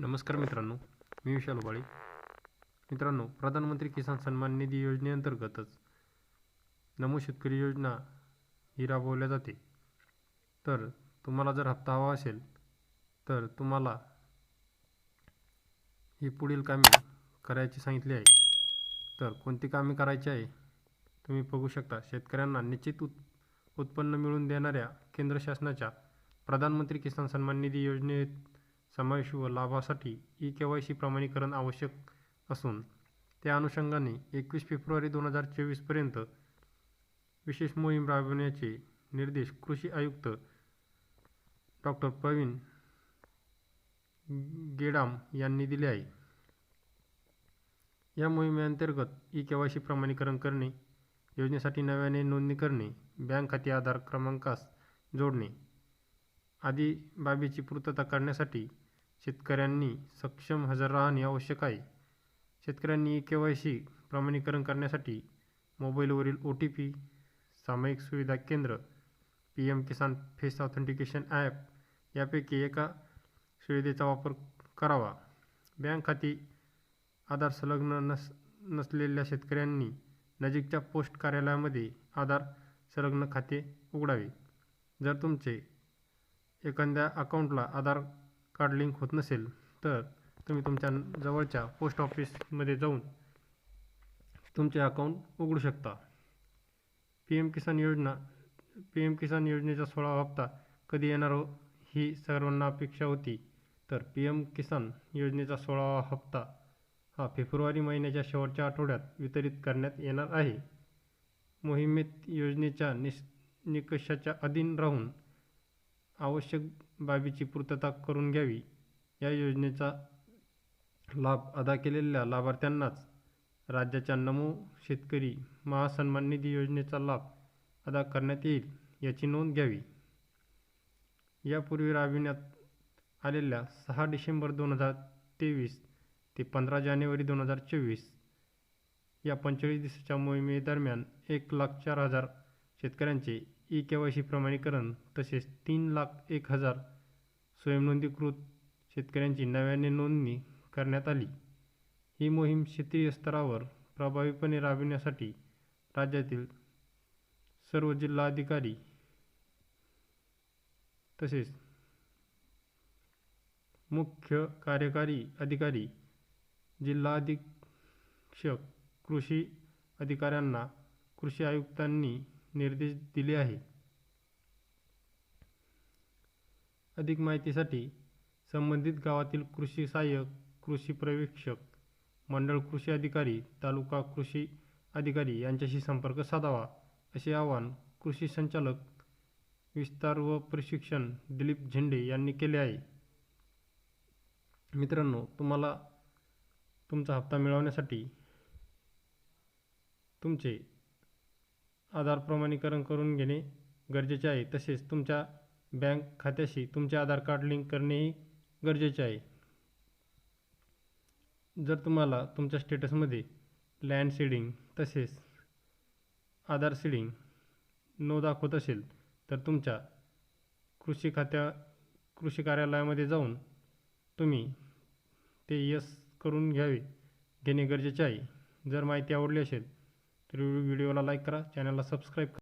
नमस्कार मित्रांनो मी विशाल उबाळे. मित्रांनो प्रधानमंत्री किसान सन्मान निधी योजनेअंतर्गतच नमो शेतकरी योजना ही राबवल्या जाते. तर तुम्हाला जर हप्ता हवा असेल तर तुम्हाला ही पुढील कामे करायची सांगितली आहे. तर कोणती कामे करायची आहे तुम्ही बघू शकता. शेतकऱ्यांना निश्चित उत् उत्पन्न मिळवून देणाऱ्या केंद्र शासनाच्या प्रधानमंत्री किसान सन्मान निधी योजनेत समावेश व लाभासाठी ई के वाय सी प्रमाणीकरण आवश्यक असून त्या अनुषंगाने एकवीस फेब्रुवारी दोन हजार चोवीसपर्यंत विशेष मोहीम राबवण्याचे निर्देश कृषी आयुक्त डॉक्टर प्रवीण गेडाम यांनी दिले आहे. या मोहिमेअंतर्गत ई के वाय सी प्रमाणीकरण करणे योजनेसाठी नव्याने नोंदणी करणे बँक खाते आधार क्रमांकास जोडणे आदी बाबीची पूर्तता करण्यासाठी शेतकऱ्यांनी सक्षम हजर राहणे आवश्यक आहे. शेतकऱ्यांनी ई के वाय सी प्रमाणीकरण करण्यासाठी मोबाईलवरील ओ टी पी सामायिक सुविधा केंद्र P M Kisan face authentication app यापैकी एका सुविधेचा वापर करावा. बँक खाती आधार संलग्न नस नसलेल्या शेतकऱ्यांनी नजीकच्या पोस्ट कार्यालयामध्ये आधार संलग्न खाते उघडावे. जर तुमचे एखाद्या अकाउंटला आधार कार्ड लिंक होत नसेल तर तुम्ही तुमच्या जवळच्या पोस्ट ऑफिसमध्ये जाऊन तुमचे अकाउंट उघडू शकता. पी एम किसान योजना पी एम किसान योजनेचा सोळावा हप्ता कधी येणार हो ही सर्वांना अपेक्षा होती. तर पी एम किसान योजनेचा सोळावा हप्ता हा फेब्रुवारी महिन्याच्या शेवटच्या आठवड्यात वितरित करण्यात येणार आहे. मोहिमेत योजनेच्या निस निकषाच्या अधीन राहून आवश्यक बाबीची पूर्तता करून घ्यावी. या योजनेचा लाभ अदा केलेल्या लाभार्थ्यांनाच राज्याच्या नमो शेतकरी महासन्मान निधी योजनेचा लाभ अदा करण्यात येईल याची नोंद घ्यावी. यापूर्वी राबविण्यात आलेल्या सहा डिसेंबर दोन हजार तेवीस ते पंधरा जानेवारी दोन हजार चोवीस या पंचेचाळीस दिवसाच्या मोहिमेदरम्यान एक लाख चार हजार शेतकऱ्यांचे ई के वाय सी प्रमाणीकरण तसेच तीन लाख एक हजार स्वयंनोंदीकृत शेतकऱ्यांची नव्याने नोंदणी करण्यात आली. ही मोहीम क्षेत्रीय स्तरावर प्रभावीपणे राबविण्यासाठी राज्यातील सर्व जिल्हाधिकारी तसेच मुख्य कार्यकारी अधिकारी जिल्हाधीक्षक कृषी अधिकाऱ्यांना कृषी आयुक्तांनी निर्देश दिले आहे. अधिक माहितीसाठी संबंधित गावातील कृषी सहाय्यक कृषी पर्यवेक्षक मंडळ कृषी अधिकारी तालुका कृषी अधिकारी यांच्याशी संपर्क साधावा असे आवाहन कृषी संचालक विस्तार व प्रशिक्षण दिलीप झेंडे यांनी केले आहे. मित्रांनो तुम्हाला तुमचा हप्ता मिळवण्यासाठी तुमचे आधार प्रमाणीकरण करून घेणे गरजेचे आहे. तसेच तुमच्या बँक खात्याशी तुमचे आधार कार्ड लिंक करणेही गरजेचे आहे. जर तुम्हाला तुमच्या स्टेटसमध्ये लँड सीडिंग तसेच आधार सीडिंग नो दाखवत असेल तर तुमच्या कृषी खात्या कृषी कार्यालयामध्ये जाऊन तुम्ही ते यस करून घ्यावे घेणे गरजेचे आहे. जर माहिती आवडली असेल तर व्हिडिओला लाईक करा चॅनलला सबस्क्राईब करा.